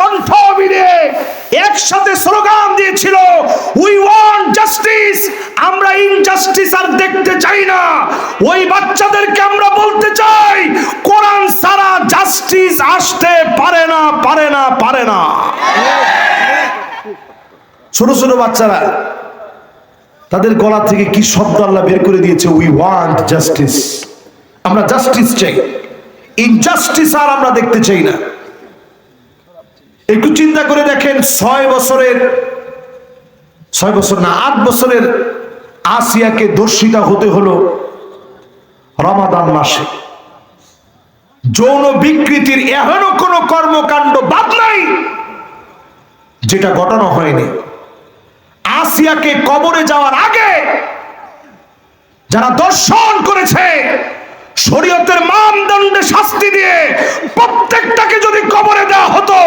কণ্ঠ একসাথে স্লোগান দিয়েছিল উই ওয়ান্ট জাস্টিস আমরা ইনজাস্টিস আর দেখতে চাই না। ওই বাচ্চাদেরকে আমরা বলতে চাই, কোরআন সারা জাস্টিস আসতে পারে না পারে না পারে না। ছোট ছোট বাচ্চারা, তাদের গলা থেকে কি শব্দ আল্লাহ বের করে দিয়েছে? উই ওয়ান্ট জাস্টিস আমরা জাস্টিস চাই। ইনজাস্টিস আর আমরা দেখতে চাই না। একটু চিন্তা করে দেখেন, ছয় বছরের, ছয় বছর না, আট বছরের আসিয়াকে দর্শিতা হতে হলো রমাদান মাসে। যৌন বিকৃতির এখনও কোনো কর্মকাণ্ড বাদ নাই, যেটা ঘটানো হয়নি। আসিয়াকে কবরে যাওয়ার আগে যারা দর্শন করেছে শরীয়তের মানদণ্ডে শাস্তি দিয়ে প্রত্যেকটাকে যদি কবরে দেওয়া হতো,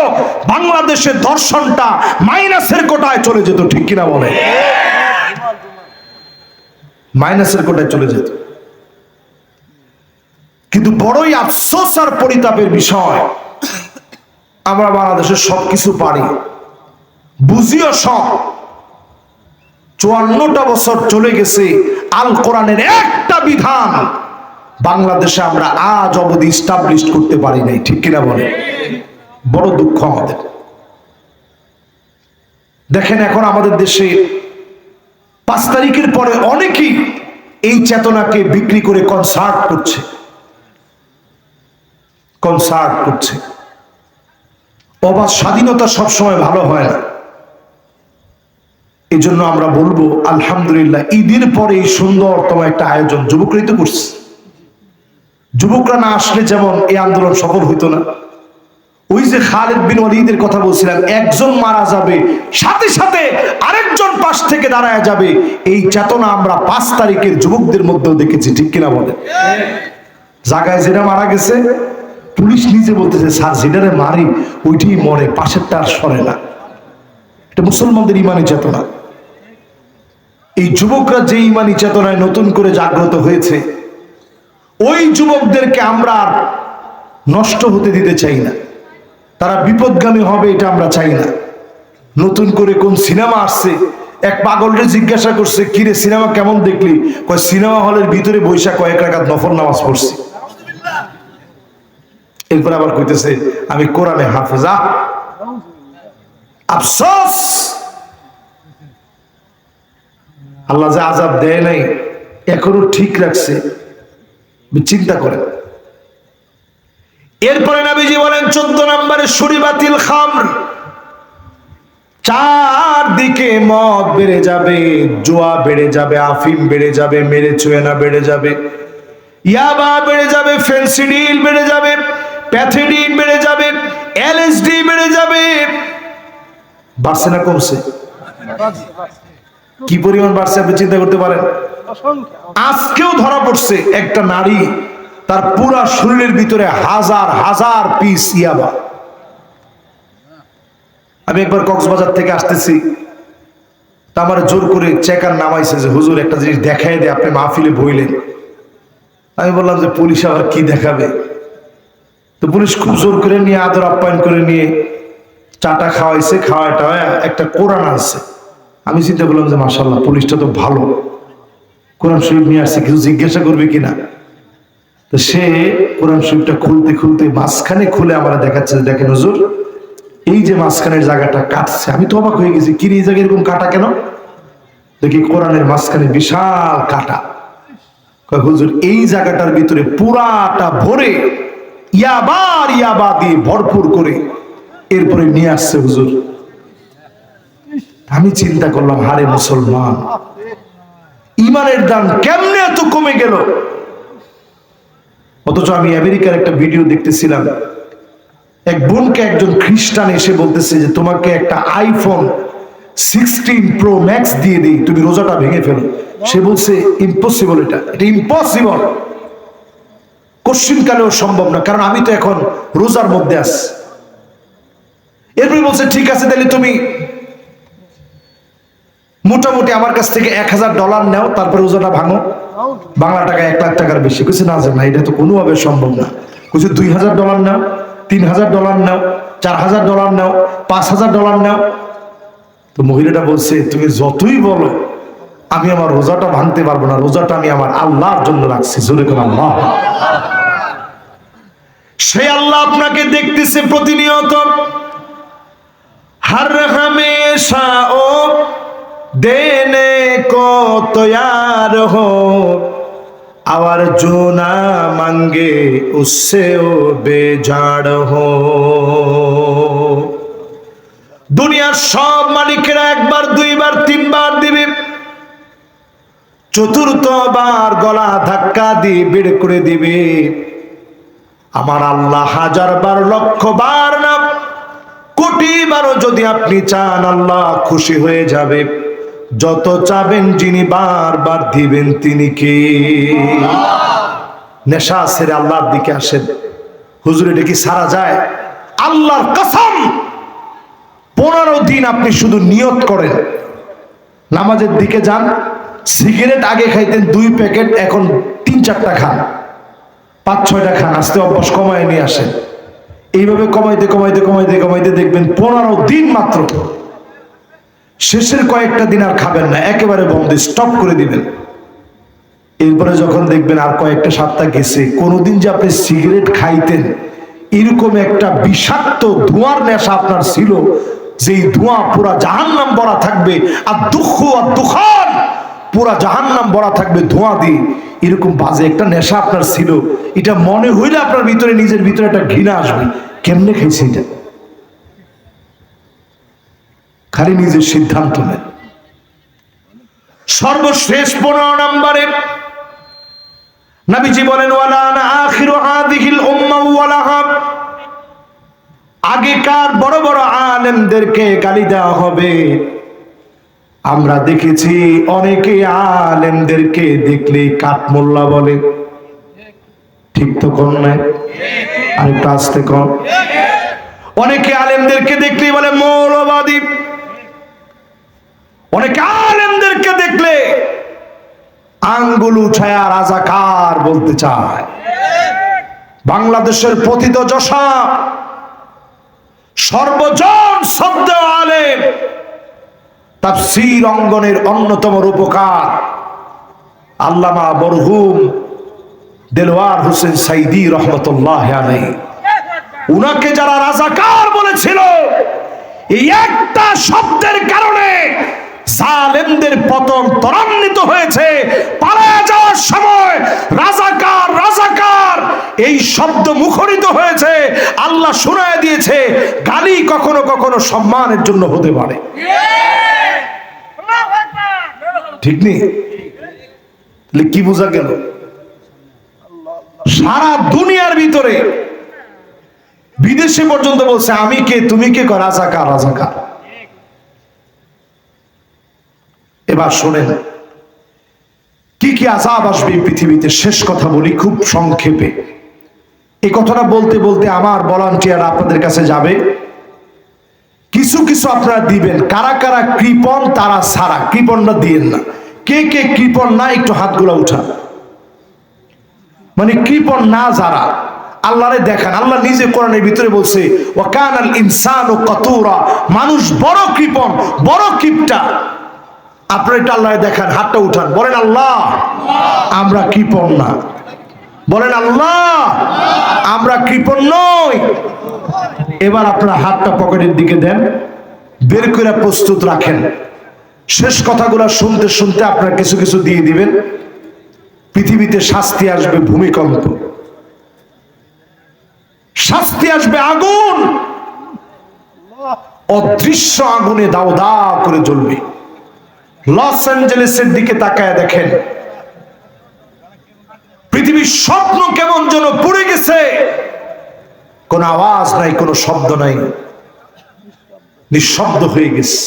বাংলাদেশের দর্শনটা মাইনাসের কোটায় চলে যেত, ঠিক কিনা বলে? মাইনাসের কোটায় চলে যেত। কিন্তু বড়ই আফসোস আর পরিতাপের বিষয়, আমরা বাংলাদেশের সবকিছু পারি। বুঝিও সব। চুয়ান্নটা বছর চলে গেছে, আল কোরআনের একটা বিধান বাংলাদেশে আমরা আজ অবধি স্টাবলিশ করতে পারি নাই, ঠিক কিনা বলে বড় দুঃখ আমাদের। দেখেন এখন আমাদের দেশে পাঁচ তারিখের পরে অনেকেই এই চেতনাকে বিক্রি করে কনসার্ট করছে। কনসার্ট করছে। অবাধ স্বাধীনতা সবসময় ভালো হয় না। এই জন্য আমরা বলব, আলহামদুলিল্লাহ, ঈদের পরে এই সুন্দরতম একটা আয়োজন যুবকরাই তো করছে। যুবকরা না আসলে যেমন এই আন্দোলন সফল হইতো না। ওই যে খালেদ বিন ওয়ালিদের কথা বলছিলাম, একজন মারা যাবে, সাথে সাথে আরেকজন পাশ থেকে দাঁড়ায় যাবে, এই চেতনা আমরা পাঁচ তারিখের যুবকদের মধ্যেও দেখেছি, ঠিক কিনা বলে জায়গায় যেটা মারা গেছে, পুলিশ নিজে বলতেছে, স্যার, যেটারে মারি, ওইটাই মরে, পাশেরটা আর সরে না। এটা মুসলমানদের ইমানি চেতনা। এই যুবকরা যে ইমানি চেতনায় নতুন করে জাগ্রত হয়েছে ওই যুবকদেরকে আমরা নষ্ট হতে দিতে চাই না। তারা বিপদগামী হবে এটা আমরা চাই না। নতুন করে কোন সিনেমা আসছে, এক পাগলরে জিজ্ঞাসা করছে কিরে সিনেমা কেমন দেখলি? কয়, সিনেমা হলের ভিতরে বৈশাখ কয়েক রাখাত নফর নামাজ পড়ছি। এরপর আবার কইতেছে, আমি কোরআনে হাফেজা আফসোস! আল্লাহ যে আজাব দেয় নাই, এখনও ঠিক রাখছে। চিন্তা করেন। এরপরে নাবিজি বলেন, চোদ্দ নম্বরে সুরিবাতিল খামর। চারদিকে মদ বেড়ে যাবে, জোয়া বেড়ে যাবে, আফিম বেড়ে যাবে, মেরে চুয়েনা বেড়ে যাবে, ইয়াবা বেড়ে যাবে ফেন্সিডিল বেড়ে যাবে, প্যাথেডিন বেড়ে যাবে, এলএসডি বেড়ে যাবে। বাড়ছে না কমছে? কি পরিমাণ বাড়ছে আপনি চিন্তা করতে পারেন? আজকেও ধরা পড়ছে একটা নারী তার পুরা শরীরের ভিতরে হাজার হাজার পিস ইয়াবা। আমি একবার কক্সবাজার থেকে আসতেছি তা আমার জোর করে চেকার নামাইছে যে হুজুর একটা জিনিস দেখাই দে আপনি মাহফিলে বইলেন। আমি বললাম যে পুলিশ আবার কি দেখাবে? তো পুলিশ খুব জোর করে নিয়ে আদর আপ্যায়ন করে নিয়ে চাটা খাওয়াইছে খাওয়াটা একটা কোরআন আছে আমি চিন্তা করলাম যে মাসাল্লাহ পুলিশটা তো ভালো। কোরআন শরীফ নিয়ে আসছে কিছু জিজ্ঞাসা করবে কিনা? তো সে কোরআন শরীফটা খুলতে খুলতে মাঝখানে খুলে আমরা দেখাচ্ছে যে দেখেন হুজুর এই যে মাঝখানের জায়গাটা কাটছে। আমি তো অবাক হয়ে গেছি কি রে, এই জায়গায় এরকম কাটা কেন? দেখি কোরআনের মাঝখানে বিশাল কাটা। হুজুর এই জায়গাটার ভিতরে পুরাটা ভরে ইয়াবার ইয়াবা দিয়ে ভরপুর করে এরপরে নিয়ে আসছে হুজুর। আমি চিন্তা করলাম, হারে মুসলমান। ইমানের দাম কেমনে এত কমে গেল? অথচ আমি আমেরিকার একটা ভিডিও দেখতেছিলাম। এক বোনকে একজন খ্রিস্টান এসে বলতেছে যে, তোমাকে একটা আইফোন সিক্সটিন প্রো ম্যাক্স দিয়ে দিই, তুমি রোজাটা ভেঙে ফেলো। সে বলছে, ইম্পসিবল এটা। এটা ইম্পসিবল? কোশ্চিন কালেও সম্ভব না, কারণ আমি তো এখন রোজার মধ্যে আছি। এরপরে বলছে, ঠিক আছে, তাহলে তুমি মোটামুটি আমার কাছ থেকে এক হাজার ডলার নেও, তারপরে ওজনটা ভাঙো। বাংলা টাকা এক লাখ টাকার বেশি। কিছু না না, এটা তো কোনোভাবে সম্ভব না। কিছু দুই হাজার ডলার নাও, তিন হাজার ডলার নাও, চার হাজার ডলার নাও, পাঁচ হাজার ডলার নাও। তো মহিলাটা বলছে, তুমি যতই বলো, আমি আমার রোজাটা ভাঙতে পারব না। রোজাটা আমি আমার আল্লাহর জন্য রাখছি। জোরে আল্লাহ। সে আল্লাহ আপনাকে দেখতেছে প্রতিনিয়ত। হার হামেশা ও देने को तैयार हो और जो ना मांगे उससे ओ बेजाड़ हो দুনিয়ার সব মালিকেরা একবার দুইবার তিনবার দিবে চতুর্থবার গলা ধাক্কা দিয়ে বের করে দিবে আমার আল্লাহ হাজার বার লক্ষ বার না কোটি বারও যদি আপনি চান আল্লাহ খুশি হয়ে যাবে যত চাবেন যিনি বারবার দিবেন তিনি কে? নেশা ছেড়ে আল্লাহর দিকে আসেন। হুজুর, এটা কি সারা যায়? আল্লাহর কসম! পনেরো দিন আপনি শুধু নিয়ত করেন। নামাজের দিকে যান, সিগারেট আগে খাইতেন, দুই প্যাকেট, এখন তিন চারটা খান। পাঁচ ছয়টা খান, আস্তে অভ্যাস কমায় নিয়ে আসেন। এইভাবে কমাইতে কমাইতে কমাইতে কমাইতে দেখবেন পনেরো দিন মাত্র। শেষের কয়েকটা দিন আর খাবেন না, একেবারে বন্ধ স্টপ করে দিবেন। এরপরে যখন দেখবেন আর কয়েকটা সপ্তাহ গেছে, কোনোদিন যে আপনি সিগারেট খাইতেন, এরকম একটা বিষাক্ত ধোঁয়ার নেশা আপনার ছিল, যেই ধোঁয়া পুরা জাহান্নাম ভরা থাকবে, আর দুঃখ আর দুখান পুরা জাহান্নাম ভরা থাকবে ধোঁয়া দিয়ে, এরকম বাজে একটা নেশা আপনার ছিল। এটা মনে হইলে আপনার ভিতরে, নিজের ভিতরে একটা ঘৃণা আসবে। কেমনে খাইছে এটা? খালি নিজের সিদ্ধান্ত নেন। সর্বশেষ পনেরো নম্বরে নবীজি বলেন আগেকার বড় বড় আলেমদেরকে গালি দেওয়া হবে। আমরা দেখেছি অনেকে আলেমদেরকে দেখলে কাঠমোল্লা বলে। ঠিক তো কোন নাই? আরেকটু আসতে কম অনেকে আলেমদেরকে দেখলে বলে, মৌলবাদী। অনেকে আলেমদেরকে দেখলে আঙ্গুল উঠায়া রাজাকার বলতে চায়। বাংলাদেশের পতিত যশা, সর্বজন শব্দ আলেম তাফসীর অঙ্গনের অন্যতম রূপকার আল্লামা বরহুম দেলোয়ার হোসেন সাইদি রহমতুল্লাহ আলাই উনাকে যারা রাজাকার বলেছিল, এই একটা শব্দের কারণে সালেমদের পতন ত্বরান্বিত হয়েছে। পালায় যাওয়ার সময় রাজাকার রাজাকার, এই শব্দ মুখরিত হয়েছে। আল্লাহ শোনায় দিয়েছে, গালি কখনো কখনো সম্মানের জন্য হতে পারে। ঠিক নেই? কি বোঝা গেল? সারা দুনিয়ার ভিতরে বিদেশে পর্যন্ত বলছে, আমি কে? তুমি কে? কর রাজাকার রাজাকার। এবার শোনেন। কি কি আজাব আসবে পৃথিবীতে? শেষ কথা বলি, খুব সংক্ষেপে। এই কথাটা বলতে বলতে আমার ভলান্টিয়ার আপনাদের কাছে যাবে। কিছু কিছু আপনারা দিবেন। কারা কারা কৃপন, তারা সারা। কৃপনটা দিয়েন না। কে কে কৃপন না, একটু হাতগুলো উঠা মানে কৃপন না যারা, আল্লাহরে দেখান। আল্লাহ নিজে কোরআনের ভিতরে বলছে ওয়াকান আল ইনসান ও কতুরা। মানুষ বড় কৃপন, বড় কিপটা। আপনার এটা আল্লাহ দেখান, হাতটা উঠান। বলেন আল্লাহ, আমরা কৃপন না। বলেন আল্লাহ, আমরা কৃপন নই। এবার আপনার হাতটা পকেটের দিকে দেন, বের করে প্রস্তুত রাখেন। শেষ কথাগুলো শুনতে শুনতে আপনার কিছু কিছু দিয়ে দিবেন। পৃথিবীতে শাস্তি আসবে ভূমিকম্প। শাস্তি আসবে আগুন। অদৃশ্য আগুনে দাও দাও করে জ্বলবে। লস অ্যাঞ্জেলেসের দিকে তাকায় দেখেন। পৃথিবীর স্বপ্ন কেমন যেন পড়ে গেছে। কোন আওয়াজ নাই, কোনো শব্দ নাই। নিঃশব্দ হয়ে গেছে।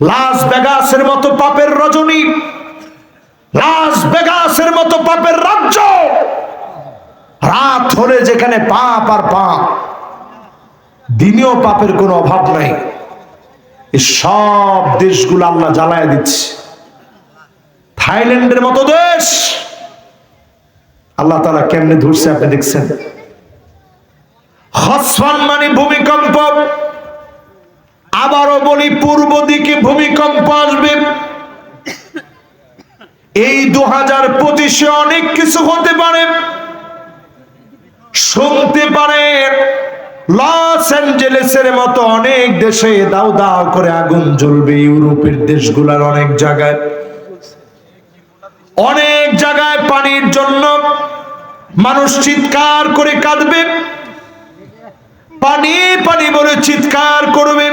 লাস বেগাসের মতো পাপের রজনী, লাস বেগাসের মতো পাপের রাজ্য। রাত হলে যেখানে পাপ আর পাপ, দিনেও পাপের কোনো অভাব নাই। সব দেশগুলো আল্লাহ জ্বালায় দিচ্ছে। থাইল্যান্ডের মতো দেশ। আল্লাহ তারা কেমনে ধরছে আপনি দেখছেন? হজ আসমান মানে ভূমিকম্প। আবারও বলি, পূর্ব দিকে ভূমিকম্প আসবে। এই দু হাজার পঁচিশে অনেক কিছু হতে পারে। শুনতে পারে লস অ্যাঞ্জেলেসের মতো অনেক দেশে দাও দাও করে আগুন জ্বলবে ইউরোপের দেশগুলার অনেক জায়গায়। অনেক জায়গায় পানির জন্য মানুষ চিৎকার করে কাঁদবে। পানি পানি বলে চিৎকার করবে।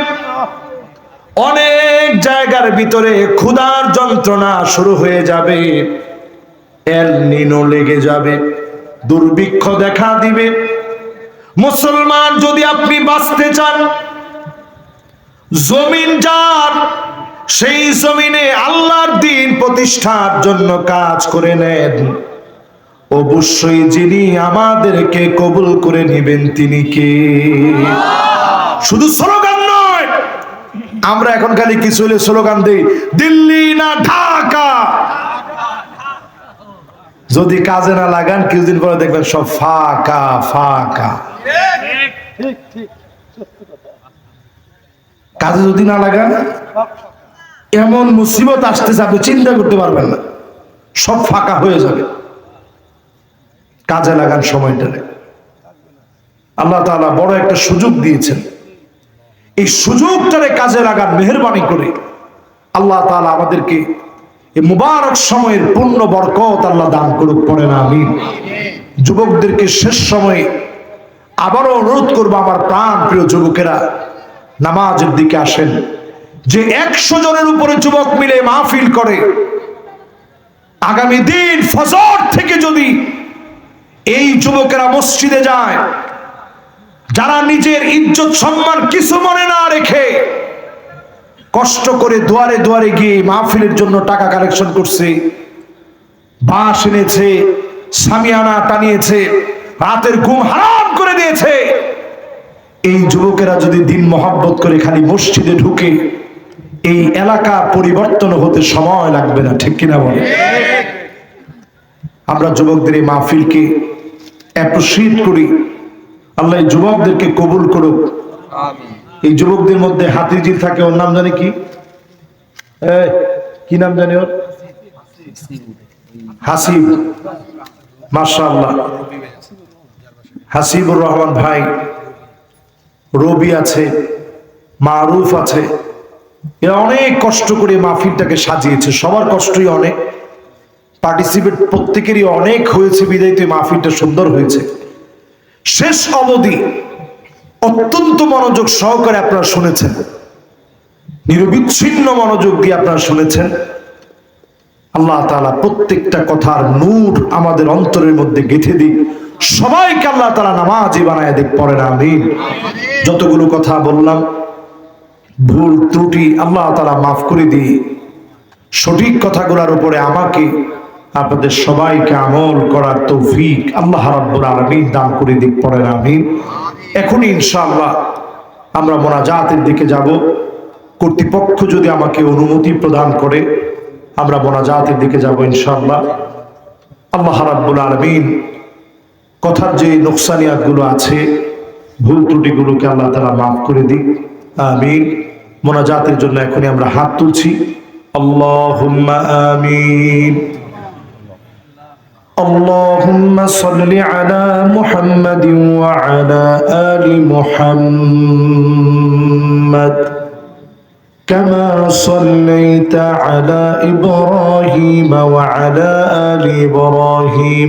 অনেক জায়গার ভিতরে ক্ষুধার যন্ত্রণা শুরু হয়ে যাবে। এল নিনো লেগে যাবে। দুর্ভিক্ষ দেখা দিবে। মুসলমান যদি আপনি বাঁচতে চান, জমিন যার, সেই জমিনে আল্লাহর দিন প্রতিষ্ঠার জন্য কাজ করে নেন। অবশ্যই যিনি আমাদেরকে কবুল করে নেবেন তিনি কে? শুধু স্লোগান নয়, আমরা এখন খালি কিছু হলে স্লোগান দিই, দিল্লি না ঢাকা। যদি কাজে না লাগান, কিছুদিন পরে দেখবেন সব ফাঁকা ফাঁকা। কাজে যদি না লাগান, এমন মুসিবত আসতেছে আপনি চিন্তা করতে পারবেন না। সব ফাঁকা হয়ে যাবে। কাজে লাগান সময়টারে আল্লাহ তাআলা বড় একটা সুযোগ দিয়েছেন। এই সুযোগটারে কাজে লাগান, মেহরবানি করে। আল্লাহ তালা আমাদেরকে এই মুবারক সময়ের পূর্ণ বরকত আল্লাহ দান করুক পড়ে না আমি যুবকদেরকে শেষ সময়ে আবারও অনুরোধ করব আমার প্রাণ প্রিয় যুবকেরা, নামাজের দিকে আসেন। যে একশো জনের উপরে যুবক মিলে মাহফিল করে, আগামী দিন ফজর থেকে যদি এই যুবকেরা মসজিদে যায়, যারা নিজের ইজ্জত সম্মান কিছু মনে না রেখে কষ্ট করে দুয়ারে দুয়ারে গিয়ে মাহফিলের জন্য টাকা কালেকশন করছে, বাঁশ এনেছে, সামিয়ানা টানিয়েছে রাতের ঘুম হারাম করে দিয়েছে। এই যুবকেরা যদি দিন মহাব্বত করে খালি মসজিদে ঢুকে এই এলাকা পরিবর্তন হতে সময় লাগবে না ঠিক কিনা বলে? আমরা যুবকদের এই মাহফিলকে অ্যাপ্রিসিয়েট করি। আল্লাহ যুবকদেরকে কবুল করুক। এই যুবকদের মধ্যে হাতিজি থাকে ওর নাম জানি কি? কি নাম জানি ওর? হাসিব। মাশাআল্লাহ। হাসিবুর রহমান ভাই, রবি আছে, মারুফ আছে, এরা অনেক কষ্ট করে মাহফিলটাকে সাজিয়েছে। সবার কষ্টই অনেক। পার্টিসিপেট প্রত্যেকেরই অনেক হয়েছে, বিদায় তো মাহফিলটা সুন্দর হয়েছে। শেষ অবধি অত্যন্ত মনোযোগ সহকারে আপনারা শুনেছেন। নিরবিচ্ছিন্ন মনোযোগ দিয়ে আপনারা শুনেছেন। আল্লাহ তালা প্রত্যেকটা কথার নূর আমাদের অন্তরের মধ্যে গেঁথে দিক। সবাইকে আল্লাহ তারা নামাজি বানায় দিক পরে না আমিন। যতগুলো কথা বললাম, ভুল, ত্রুটি আল্লাহ তারা মাফ করে দিয়ে সঠিক কথাগুলোর উপরে আমাকে, আপনাদের সবাইকে আমল করার তৌফিক আল্লাহ রাব্বুল আলামিন দান করে দিক পরে না আমিন। এখনই ইনশাআল্লাহ আমরা মোনাজাতের দিকে যাব। কর্তৃপক্ষ যদি আমাকে অনুমতি প্রদান করে, আমরা মোনাজাতের দিকে যাব ইনশাআল্লাহ। আল্লাহ রাব্বুল আলামিন কথার যে নোকসানিয়াতগুলো আছে ভুল ত্রুটিগুলোকে আল্লাহ তাআলা মাফ করে দিক আমিন মোনাজাতের জন্য এখনই আমরা হাত তুলছি আল্লাহুম্মা আমিন اللهم صل على محمد وعلى آل محمد كما صليت على إبراهيم وعلى آل إبراهيم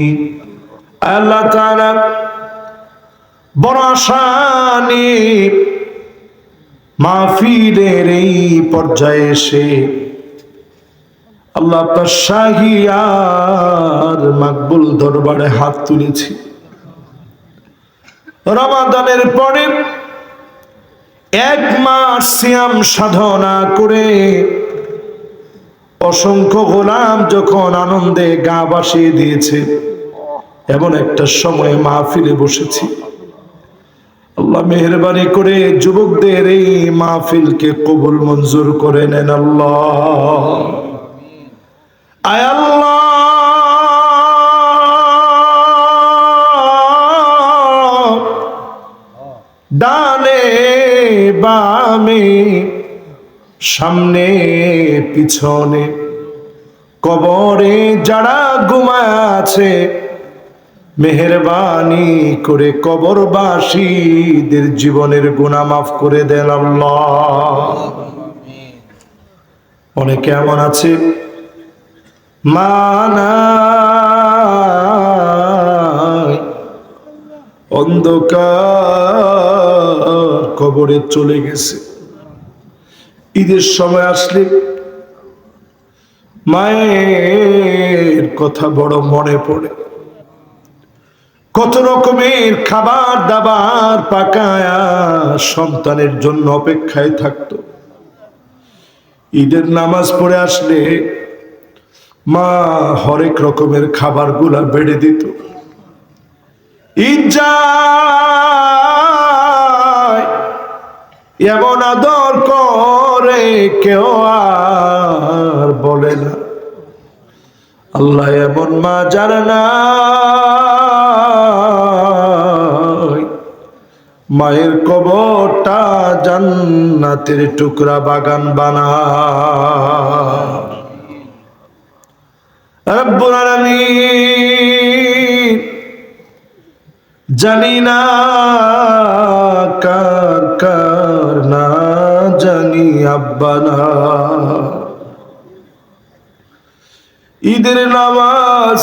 আল্লাহ তাআলা বড় আশা এই পর্যায়ে এসে আল্লাহ আপনার শাহী মাকবুল দরবারে হাত তুলেছি। রমাদানের পরে এক মাস সিয়াম সাধনা করে অসংখ্য গোলাম যখন আনন্দে গা বাসিয়ে দিয়েছে। এমন একটা সময় মাহফিলে বসেছি। আল্লাহ মেহরবানি করে যুবকদের এই মাহফিলকে কবুল মঞ্জুর করে নেন আল্লাহ। আয় ডানে বামে, সামনে পিছনে, কবরে যারা ঘুমায় আছে মেহরবানি করে কবরবাসীদের জীবনের গুণা মাফ করে দেন অনেকে এমন আছে মানা অন্ধকার কবরে চলে গেছে। ঈদের সময় আসলে মায়ের কথা বড় মনে পড়ে। কত রকমের খাবার দাবার পাকায়া সন্তানের জন্য অপেক্ষায় থাকতো। ঈদের নামাজ পড়ে আসলে মা হরেক রকমের খাবারগুলা বেড়ে দিত। ঈদ এমন আদর করে কেউ আর বলে না। আল্লাহ এমন মা না মায়ের কবরটা জান্নাতের টুকরা বাগান বানা আলামিন জানি না কার না জানি আব্বানা ঈদের নামাজ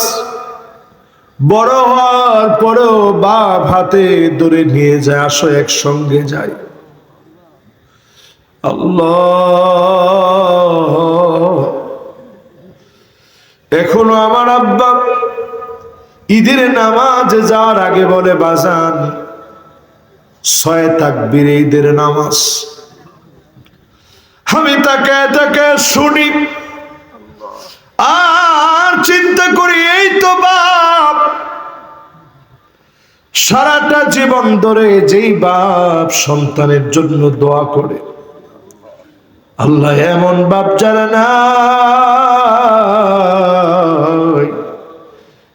বড় হওয়ার পরেও বাপ হাতে ধরে নিয়ে যায়, আসো একসঙ্গে যাই। আল্লাহ। এখনও আমার আব্বা ঈদের নামাজ যাওয়ার আগে বলে, বাজান, ছয় তাকবীর ঈদের নামাজ। আমি তাকে তাকে শুনি আর চিন্তা করি, এই তো বাপ। সারাটা জীবন ধরে যেই বাপ সন্তানের জন্য দোয়া করে, আল্লাহ এমন বাপ জানে না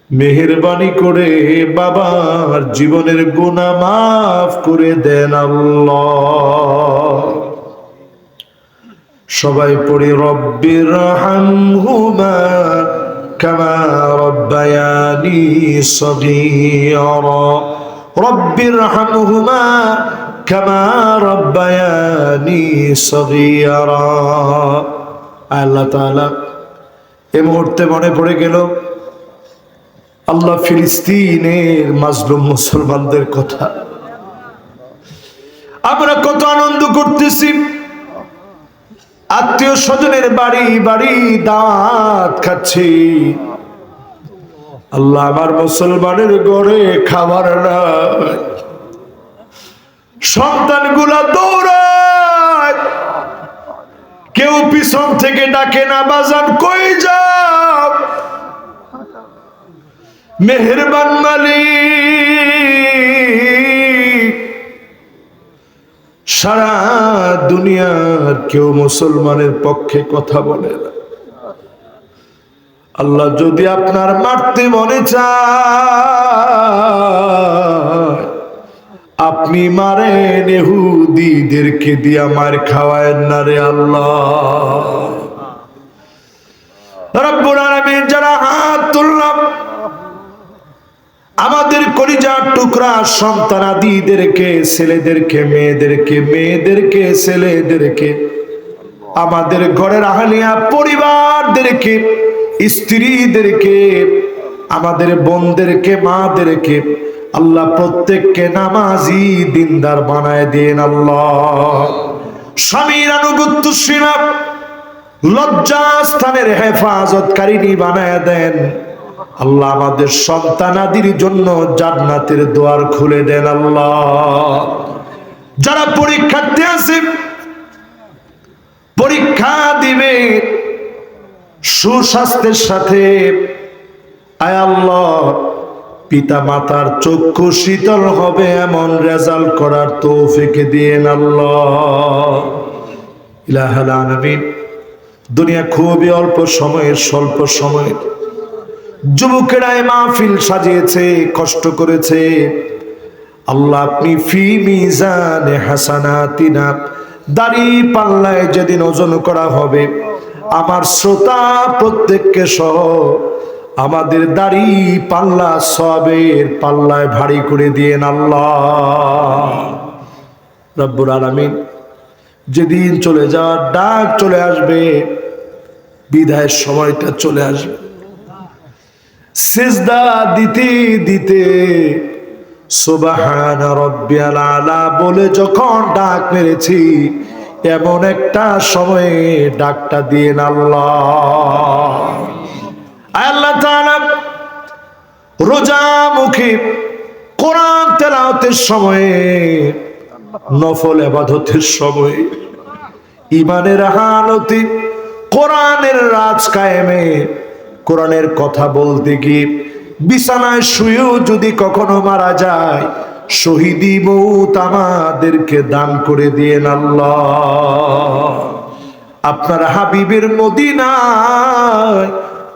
মেহরবানি করে বাবার জীবনের গুণা মাফ করে দেন আল্লাহ। সবাই পড়ি রব্বির হামহুমা কামা রব্বায়ানি সগীরা রব্বির হামহুমা কামা রব্বায়ানি সগীরা আল্লাহ তাআলা এই মুহূর্তে মনে পড়ে গেল, আল্লাহ ফিলিস্তিনের মাজলুম মুসলমানদের কথা। আমরা কত আনন্দ করতেছি। আত্মীয় স্বজনের বাড়ি বাড়ি দাঁত খাচ্ছি। আল্লাহ আমার মুসলমানের গড়ে খাবার সন্তানগুলা দৌড়ায়। কেউ পিছন থেকে ডাকে না, বাজান কই যাও? মেহেরবান মালিক। সারা দুনিয়ার কেউ মুসলমানের পক্ষে কথা বলে না। আল্লাহ যদি আপনার মারতে মনে চায়, আপনি মারেন, এহুদিদেরকে দিয়া মার খাওয়ায় না রে আল্লাহ। যারা হাত তুললাম আমাদের কলিজার টুকরা সন্তানাদিদেরকে, ছেলেদেরকে, মেয়েদেরকে মেয়েদেরকে, ছেলেদেরকে, আমাদের ঘরের আহলিয়া পরিবারদেরকে, স্ত্রীদেরকে, আমাদের বোনদেরকে, মাদেরকে আল্লাহ প্রত্যেককে নামাজি দিনদার বানায় দেন আল্লাহ। স্বামীর আনুগত্য শ্রীনাথ লজ্জা স্থানের হেফাজতকারিনী বানায় দেন। আল্লাহ আমাদের সন্তানাদির জন্য জান্নাতের দোয়ার খুলে দেন আল্লাহ। যারা পরীক্ষার্থী আছে, পরীক্ষা দিবে সুস্বাস্থ্যের সাথে। আয় আল্লাহ পিতা মাতার চক্ষু শীতল হবে এমন রেজাল্ট করার তৌফিক দিয়েন আল্লাহ। ইলাহাল দুনিয়া খুবই অল্প সময়ের, স্বল্প সময়ের। যুবকেরা মাহফিল সাজিয়েছে, কষ্ট করেছে। আল্লাহ আপনি ফি মিজানে হাসানাতিনা, দাড়ি পাল্লায় যেদিন ওজন করা হবে, আমার শ্রোতা প্রত্যেককে সহ আমাদের দাড়ি পাল্লা সবের পাল্লায় ভারী করে দিয়েন আল্লাহ। রব্বুর আলামিন, যেদিন চলে যাওয়ার ডাক চলে আসবে, বিদায়ের সময়টা চলে আসবে। সেজদা দিতে দিতে সুবাহান রব্বিয়াল আলা বলে যখন ডাক মেরেছি, এমন একটা সময়ে ডাকটা দিয়ে আল্লাহ। আল্লাহ রোজা মুখে কোরআন তেলাওয়াতের সময়ে, নফল আবাদতের সময়ে ইমানের হালতে কোরআনের রাজ কায়েমে কোরআনের কথা বলতে গিয়ে বিছানায় শুয়েও যদি কখনো মারা যায়, শহীদি মৌত আমাদেরকে দান করে দিয়েন আল্লাহ। আপনার হাবিবের মদিনায়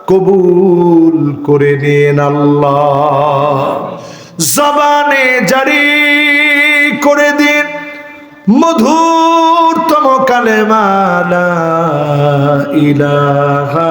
কবুল করে নিন আল্লাহ। জবানে জারি করে দিন মধুরতম কালেমালা ইলাহা